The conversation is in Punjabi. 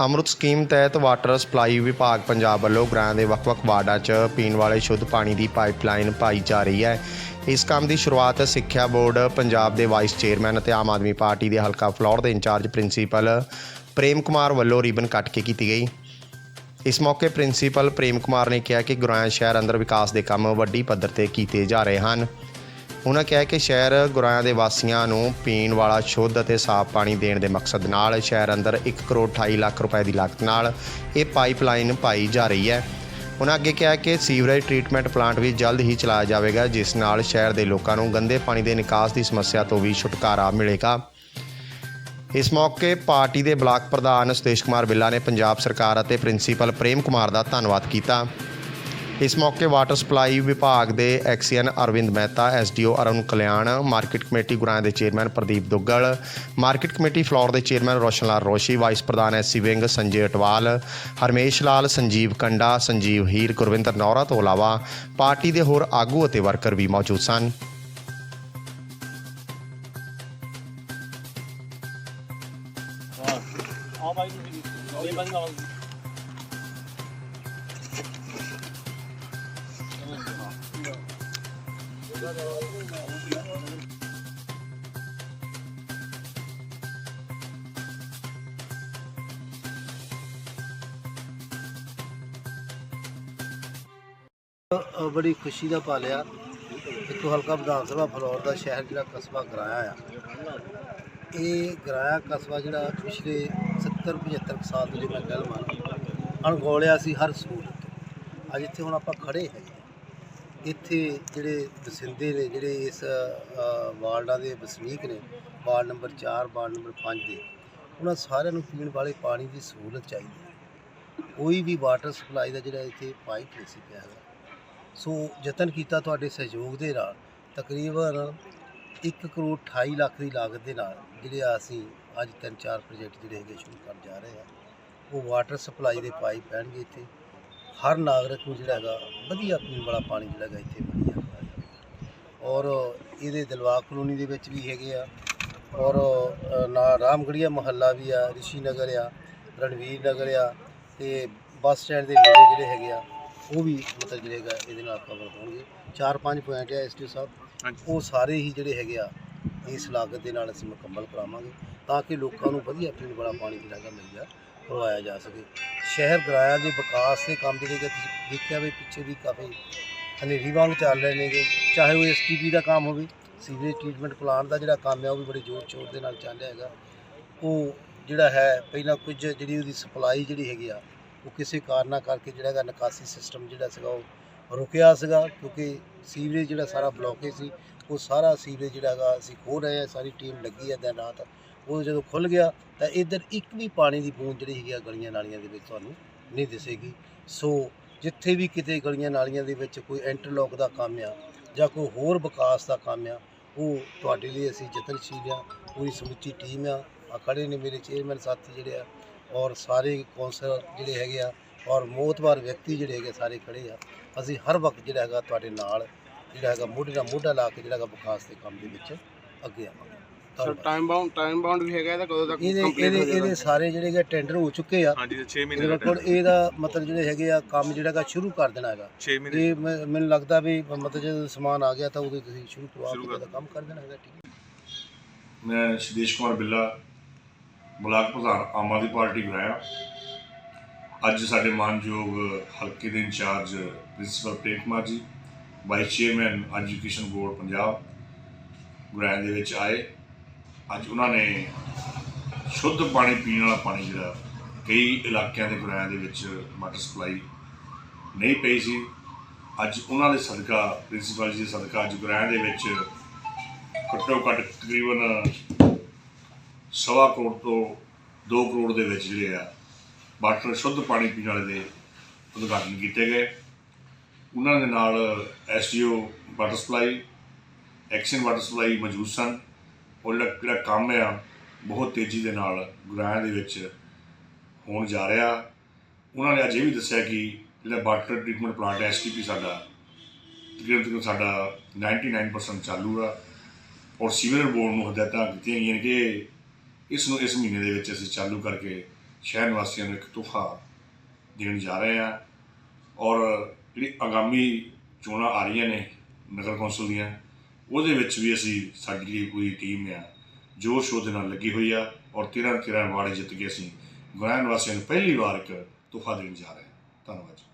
ਅੰਮ੍ਰਿਤ ਸਕੀਮ ਤਹਿਤ ਵਾਟਰ ਸਪਲਾਈ ਵਿਭਾਗ ਪੰਜਾਬ ਵੱਲੋਂ ਗ੍ਰਾਂ ਦੇ ਵੱਖ-ਵੱਖ ਵਾਰਡਾਂ 'ਚ ਪੀਣ ਵਾਲੇ ਸ਼ੁੱਧ ਪਾਣੀ ਦੀ ਪਾਈਪਲਾਈਨ ਪਾਈ ਜਾ ਰਹੀ ਹੈ। ਇਸ ਕੰਮ ਦੀ ਸ਼ੁਰੂਆਤ ਸਿੱਖਿਆ ਬੋਰਡ, ਪੰਜਾਬ ਦੇ ਵਾਈਸ ਚੇਅਰਮੈਨ ਅਤੇ ਆਮ ਆਦਮੀ ਪਾਰਟੀ ਦੇ ਹਲਕਾ ਫਲੌਰ ਦੇ ਇੰਚਾਰਜ ਪ੍ਰਿੰਸੀਪਲ ਪ੍ਰੇਮ ਕੁਮਾਰ ਵੱਲੋਂ ਰਿਬਨ ਕੱਟ ਕੇ ਕੀਤੀ ਗਈ। ਇਸ ਮੌਕੇ ਪ੍ਰਿੰਸੀਪਲ ਪ੍ਰੇਮ ਕੁਮਾਰ ਨੇ ਕਿਹਾ ਕਿ ਗੁਰਾਇਆ ਸ਼ਹਿਰ ਅੰਦਰ ਵਿਕਾਸ ਦੇ ਕੰਮ ਵੱਡੀ ਪੱਧਰ ਤੇ ਕੀਤੇ ਜਾ ਰਹੇ ਹਨ। ਉਹਨਾਂ ਕਿਹਾ ਕਿ ਸ਼ਹਿਰ ਗੁਰਾਇਆਂ ਦੇ ਵਾਸੀਆਂ ਨੂੰ ਪੀਣ ਵਾਲਾ ਸ਼ੁੱਧ ਅਤੇ ਸਾਫ਼ ਪਾਣੀ ਦੇਣ ਦੇ ਮਕਸਦ ਨਾਲ ਸ਼ਹਿਰ ਅੰਦਰ 1 ਕਰੋੜ 28 ਲੱਖ ਰੁਪਏ ਦੀ ਲਾਗਤ ਨਾਲ ਇਹ ਪਾਈਪਲਾਈਨ ਪਾਈ ਜਾ ਰਹੀ ਹੈ। ਉਹਨਾਂ ਅੱਗੇ ਕਿਹਾ ਕਿ ਸੀਵਰੇਜ ਟ੍ਰੀਟਮੈਂਟ ਪਲਾਂਟ ਵੀ ਜਲਦ ਹੀ ਚਲਾਇਆ ਜਾਵੇਗਾ, ਜਿਸ ਨਾਲ ਸ਼ਹਿਰ ਦੇ ਲੋਕਾਂ ਨੂੰ ਗੰਦੇ ਪਾਣੀ ਦੇ ਨਿਕਾਸ ਦੀ ਸਮੱਸਿਆ ਤੋਂ ਵੀ ਛੁਟਕਾਰਾ ਮਿਲੇਗਾ। ਇਸ ਮੌਕੇ ਪਾਰਟੀ ਦੇ ਬਲਾਕ ਪ੍ਰਧਾਨ ਸੁਦੇਸ਼ ਕੁਮਾਰ ਬਿੱਲਾ ਨੇ ਪੰਜਾਬ ਸਰਕਾਰ ਅਤੇ ਪ੍ਰਿੰਸੀਪਲ ਪ੍ਰੇਮ ਕੁਮਾਰ ਦਾ ਧੰਨਵਾਦ ਕੀਤਾ। ਇਸ ਮੌਕੇ ਵਾਟਰ ਸਪਲਾਈ ਵਿਭਾਗ ਦੇ XEN Arvind Mehta SDO Arun Kalyan, market committee ਗੁਰਾਂ ਦੇ chairman Pradeep Duggal, market committee Phillaur ਦੇ ਚੇਅਰਮੈਨ ਰੋਸ਼ਨ ਲਾਲ ਰੋਸ਼ੀ, ਵਾਈਸ ਪ੍ਰਧਾਨ SC wing Sanjay Atwal, Harmesh Lal, Sanjeev Kanda, Sanjeev Heer, Gurvinder Nora ਤੋਂ ਇਲਾਵਾ ਪਾਰਟੀ ਦੇ ਹੋਰ ਆਗੂ ਅਤੇ ਵਰਕਰ ਵੀ ਮੌਜੂਦ ਸਨ। ਆ ਭਾਈ ਤੁਸੀਂ ਇਹ ਬੰਦ ਆਵਾਜ਼ ਬੜੀ ਖੁਸ਼ੀ ਦਾ ਪਾਲਿਆ ਇੱਥੋਂ ਹਲਕਾ ਵਿਧਾਨ ਸਭਾ ਫਲੌਰ ਦਾ ਸ਼ਹਿਰ ਜਿਹੜਾ ਕਸਬਾ ਗਰਾਇਆ ਆ। ਇਹ ਗਰਾਇਆ ਕਸਬਾ ਜਿਹੜਾ ਪਿਛਲੇ 70 75 ਸਾਲ ਤੋਂ ਜੇ ਮੈਂ ਗੱਲ ਮੰਨ ਅਣਗੌਲਿਆ ਸੀ ਹਰ ਸਹੂਲਤ। ਅੱਜ ਇੱਥੇ ਹੁਣ ਆਪਾਂ ਖੜੇ ਹੈਗੇ। ਇੱਥੇ ਜਿਹੜੇ ਵਸਿੰਦੇ ਨੇ, ਜਿਹੜੇ ਇਸ ਵਾਰਡਾਂ ਦੇ ਵਸਨੀਕ ਨੇ, ਵਾਰਡ ਨੰਬਰ 4 ਵਾਰਡ ਨੰਬਰ 5 ਦੇ, ਉਹਨਾਂ ਸਾਰਿਆਂ ਨੂੰ ਪੀਣ ਵਾਲੇ ਪਾਣੀ ਦੀ ਸਹੂਲਤ ਚਾਹੀਦੀ ਹੈ। ਕੋਈ ਵੀ ਵਾਟਰ ਸਪਲਾਈ ਦਾ ਜਿਹੜਾ ਇੱਥੇ ਪਾਈਪ ਨਹੀਂ ਸੀ ਪਿਆ ਸੋ ਯਤਨ ਕੀਤਾ ਤੁਹਾਡੇ ਸਹਿਯੋਗ ਦੇ ਨਾਲ, ਤਕਰੀਬਨ 1 ਕਰੋੜ 28 ਲੱਖ ਦੀ ਲਾਗਤ ਦੇ ਨਾਲ ਜਿਹੜੇ ਆ ਅਸੀਂ ਅੱਜ ਤਿੰਨ ਚਾਰ ਪ੍ਰੋਜੈਕਟ ਜਿਹੜੇ ਹੈਗੇ ਸ਼ੁਰੂ ਕਰਨ ਜਾ ਰਹੇ ਆ ਉਹ ਵਾਟਰ ਸਪਲਾਈ ਦੇ ਪਾਈਪ ਪੈਣਗੇ ਇੱਥੇ। ਹਰ ਨਾਗਰਿਕ ਨੂੰ ਜਿਹੜਾ ਹੈਗਾ ਵਧੀਆ ਪੀਣ ਵਾਲਾ ਪਾਣੀ ਜਿਹੜਾ ਹੈਗਾ ਇੱਥੇ ਵਧੀਆ ਜਾਏਗਾ ਔਰ ਇਹਦੇ ਦਿਲਵਾਗ ਕਲੋਨੀ ਦੇ ਵਿੱਚ ਵੀ ਹੈਗੇ ਆ। ਔਰ ਨਾ ਰਾਮਗੜੀਆ ਮਹੱਲਾ ਵੀ ਆ ਰਿਸ਼ੀ ਨਗਰ ਆ ਰਣਵੀਰ ਨਗਰ ਆ ਤੇ ਬੱਸ ਸਟੈਂਡ ਦੇ ਨੇੜੇ ਜਿਹੜੇ ਹੈਗੇ ਆ ਉਹ ਵੀ ਮਤਲਬ ਜਿਹੜੇ ਹੈਗਾ ਇਹਦੇ ਨਾਲ ਕਵਰ ਹੋਣਗੇ। ਚਾਰ ਪੰਜ ਪੁਆਇੰਟ ਆ ਐਸਟੀ ਸਾਹਿਬ। ਉਹ ਸਾਰੇ ਹੀ ਜਿਹੜੇ ਹੈਗੇ ਆ ਇਸ ਲਾਗਤ ਦੇ ਨਾਲ ਅਸੀਂ ਮੁਕੰਮਲ ਕਰਾਵਾਂਗੇ ਤਾਂ ਕਿ ਲੋਕਾਂ ਨੂੰ ਵਧੀਆ ਪੀਣ ਵਾਲਾ ਪਾਣੀ ਜਿਹੜਾ ਹੈਗਾ ਮਿਲ ਕਰਵਾਇਆ ਜਾ ਸਕੇ। ਸ਼ਹਿਰ ਗਰਾਇਆ ਦੇ ਵਿਕਾਸ ਦੇ ਕੰਮ ਜਿਹੜੇ ਕਿ ਤੁਸੀਂ ਦੇਖਿਆ ਵੀ ਪਿੱਛੇ ਵੀ ਕਾਫੀ ਹਨੇਰੀ ਵਾਂਗ ਚੱਲ ਰਹੇ ਨੇਗੇ। ਚਾਹੇ ਉਹ ਐਸਟੀਪੀ ਦਾ ਕੰਮ ਹੋਵੇ, ਸੀਵਰੇਜ ਟ੍ਰੀਟਮੈਂਟ ਪਲਾਂਟ ਦਾ ਜਿਹੜਾ ਕੰਮ ਹੈ, ਉਹ ਵੀ ਬੜੇ ਜ਼ੋਰ ਸ਼ੋਰ ਦੇ ਨਾਲ ਚੱਲ ਰਿਹਾ ਹੈਗਾ। ਉਹ ਜਿਹੜਾ ਹੈ, ਪਹਿਲਾਂ ਕੁਝ ਜਿਹੜੀ ਉਹਦੀ ਸਪਲਾਈ ਜਿਹੜੀ ਹੈਗੀ ਆ, ਉਹ ਕਿਸੇ ਕਾਰਨਾਂ ਕਰਕੇ ਜਿਹੜਾ ਹੈਗਾ, ਨਿਕਾਸੀ ਸਿਸਟਮ ਜਿਹੜਾ ਸੀਗਾ, ਉਹ ਰੁਕਿਆ ਸੀਗਾ। ਕਿਉਂਕਿ ਸੀਵਰੇਜ ਜਿਹੜਾ ਸਾਰਾ ਬਲੌਕੇਜ ਸੀ ਉਹ ਸਾਰਾ ਸੀਵਰੇਜ ਜਿਹੜਾ ਹੈਗਾ ਅਸੀਂ ਖੋਲ ਰਹੇ ਹਾਂ, ਸਾਰੀ ਟੀਮ ਲੱਗੀ ਹੈ ਦਿਨ ਰਾਤ ਉਹ ਜਦੋਂ ਖੁੱਲ ਗਿਆ ਤਾਂ ਇੱਧਰ ਇੱਕ ਵੀ ਪਾਣੀ ਦੀ ਬੂੰਦ ਜਿਹੜੀ ਹੈਗੀ ਆ ਗਲੀਆਂ ਨਾਲੀਆਂ ਦੇ ਵਿੱਚ ਤੁਹਾਨੂੰ ਨਹੀਂ ਦਿਸੇਗੀ। ਸੋ ਜਿੱਥੇ ਵੀ ਕਿਤੇ ਗਲੀਆਂ ਨਾਲੀਆਂ ਦੇ ਵਿੱਚ ਕੋਈ ਇੰਟਰਲੋਕ ਦਾ ਕੰਮ ਆ ਜਾਂ ਕੋਈ ਹੋਰ ਵਿਕਾਸ ਦਾ ਕੰਮ ਆ, ਉਹ ਤੁਹਾਡੇ ਲਈ ਅਸੀਂ ਯਤਨਸ਼ੀਲ ਆ, ਪੂਰੀ ਸਮੁੱਚੀ ਟੀਮ ਆ। ਆ ਖੜੇ ਨੇ ਮੇਰੇ ਚੇਅਰਮੈਨ ਸਾਥੀ ਜਿਹੜੇ ਆ ਔਰ ਸਾਰੇ ਕੌਂਸਲਰ ਜਿਹੜੇ ਹੈਗੇ ਆ ਔਰ ਮੋਤਬਾਰ ਵਿਅਕਤੀ ਜਿਹੜੇ ਹੈਗੇ ਸਾਰੇ ਖੜੇ ਆ। ਅਸੀਂ ਹਰ ਵਕਤ ਜਿਹੜਾ ਹੈਗਾ ਤੁਹਾਡੇ ਨਾਲ ਜਿਹੜਾ ਹੈਗਾ ਮੋਢੇ ਨਾਲ ਮੋਢਾ ਲਾ ਕੇ ਜਿਹੜਾ ਹੈਗਾ ਵਿਕਾਸ ਦੇ ਕੰਮ ਦੇ ਵਿੱਚ ਅੱਗੇ ਆਵਾਂਗੇ। ਸਰ ਧੰਨਵਾਦ। ਟਾਈਮ ਬਾਉਂਡ ਟਾਈਮ ਬਾਉਂਡ ਵੀ ਹੈਗਾ ਇਹਦਾ ਕਦੋਂ ਤੱਕ ਇਹਦੇ ਕੰਪਲੀਟ ਇਹਦੇ ਹੋ ਜਾਏਗਾ ਇਹਦੇ ਸਾਰੇ ਜਿਹੜੇ ਹੈਗੇ ਟੈਂਡਰ ਹੋ ਚੁੱਕੇ ਆ। ਹਾਂਜੀ ਤੇ 6 ਮਹੀਨੇ ਦਾ ਕੋਲ ਇਹਦਾ ਮਤਲਬ ਜਿਹੜੇ ਹੈਗੇ ਆ ਕੰਮ ਜਿਹੜਾ ਹੈਗਾ ਸ਼ੁਰੂ ਕਰ ਦੇਣਾ ਹੈਗਾ। 6 ਮਹੀਨੇ। ਇਹ ਮੈਂ- ਮੈਨੂੰ ਲੱਗਦਾ ਵੀ ਮਤਲਬ ਜਦੋਂ ਸਮਾਨ ਆ ਗਿਆ ਤਾਂ ਉਹਦੇ ਤੁਸੀਂ ਸ਼ੁਰੂ ਕਰਵਾ ਸ਼ੁਰੂ ਕੇ ਕਰ ਇਹਦਾ ਕੰਮ ਕਰ ਦੇਣਾ ਹੈਗਾ ਠੀਕ ਹੈ? ਮੈਂ ਸ਼ਿਦੇਸ਼ ਕੁਮਾਰ ਬਿੱਲਾ ਬਲਾਕ ਪ੍ਰਧਾਨ ਆਮ ਆਦਮੀ ਪਾਰਟੀ ਬਣਾਇਆ ਅੱਜ ਸਾਡੇ ਮਾਨਯੋਗ ਹਲਕੇ ਦੇ incharge principal Prem Kumar ji vice chairman education board Punjab ਗੁਰਾਂ ਦੇ ਵਿੱਚ ਆਏ। ਅੱਜ ਉਹਨਾਂ ਨੇ ਸ਼ੁੱਧ ਪਾਣੀ ਪੀਣ ਵਾਲਾ ਪਾਣੀ ਜਿਹੜਾ ਕਈ ਇਲਾਕਿਆਂ ਦੇ ਗੁਰਾਂ ਦੇ ਵਿੱਚ ਵਾਟਰ ਸਪਲਾਈ ਨਹੀਂ ਪਈ ਸੀ। ਅੱਜ ਉਹਨਾਂ ਦੇ ਸਦਕਾ, ਪ੍ਰਿੰਸੀਪਲ ਜੀ ਦੇ ਸਦਕਾ ਅੱਜ ਗੁਰਾਂ ਦੇ ਵਿੱਚ ਘੱਟੋ ਘੱਟ ਤਕਰੀਬਨ ਸਵਾ ਕਰੋੜ ਤੋਂ 2 ਕਰੋੜ ਦੇ ਵਿੱਚ ਜਿਹੜੇ ਆ ਵਾਟਰ ਸ਼ੁੱਧ ਪਾਣੀ ਪੀਣ ਵਾਲੇ ਦੇ ਉਦਘਾਟਨ ਕੀਤੇ ਗਏ। ਉਹਨਾਂ ਦੇ ਨਾਲ SDO water supply XEN water supply ਮੌਜੂਦ ਸਨ। ਉਹ ਜਿਹੜਾ ਜਿਹੜਾ ਕੰਮ ਆ, ਬਹੁਤ ਤੇਜ਼ੀ ਦੇ ਨਾਲ ਗੁਰਾਇਆ ਦੇ ਵਿੱਚ ਹੋਣ ਜਾ ਰਿਹਾ। ਉਹਨਾਂ ਨੇ ਅੱਜ ਇਹ ਵੀ ਦੱਸਿਆ ਕਿ ਜਿਹੜਾ ਵਾਟਰ ਟ੍ਰੀਟਮੈਂਟ ਪਲਾਂਟ ਐਸਟੀਪੀ ਸਾਡਾ, ਤਕਰੀਬਨ ਤਕਰੀਬਨ ਸਾਡਾ 99% ਚਾਲੂ ਆ। ਔਰ ਸੀਵਰੇਜ ਬੋਰਡ ਨੂੰ ਹਦਾਇਤਾਂ ਦਿੱਤੀਆਂ ਗਈਆਂ ਕਿ ਇਸ ਨੂੰ ਇਸ ਮਹੀਨੇ ਦੇ ਵਿੱਚ ਅਸੀਂ ਚਾਲੂ ਕਰਕੇ ਸ਼ਹਿਰ ਨਿਵਾਸੀਆਂ ਨੂੰ ਇੱਕ ਤੋਹਫਾ ਦੇਣ ਜਾ ਰਹੇ ਹਾਂ। ਔਰ ਜਿਹੜੀ ਆਗਾਮੀ ਚੋਣਾਂ ਆ ਰਹੀਆਂ ਨੇ ਨਗਰ ਕੌਂਸਲ ਦੀਆਂ, ਉਹਦੇ ਵਿੱਚ ਵੀ ਅਸੀਂ ਸਾਡੀ ਜਿਹੜੀ ਪੂਰੀ ਟੀਮ ਆ ਜੋਰ ਸ਼ੋਰ ਦੇ ਨਾਲ ਲੱਗੀ ਹੋਈ ਆ ਔਰ 13 13 ਵਾਰਡ ਜਿੱਤ ਕੇ ਅਸੀਂ ਗੁਰਾਂ ਵਾਸੀਆਂ ਨੂੰ ਪਹਿਲੀ ਵਾਰ ਇੱਕ ਤੋਹਫਾ ਦੇਣ ਜਾ ਰਹੇ ਹਾਂ। ਧੰਨਵਾਦ ਜੀ।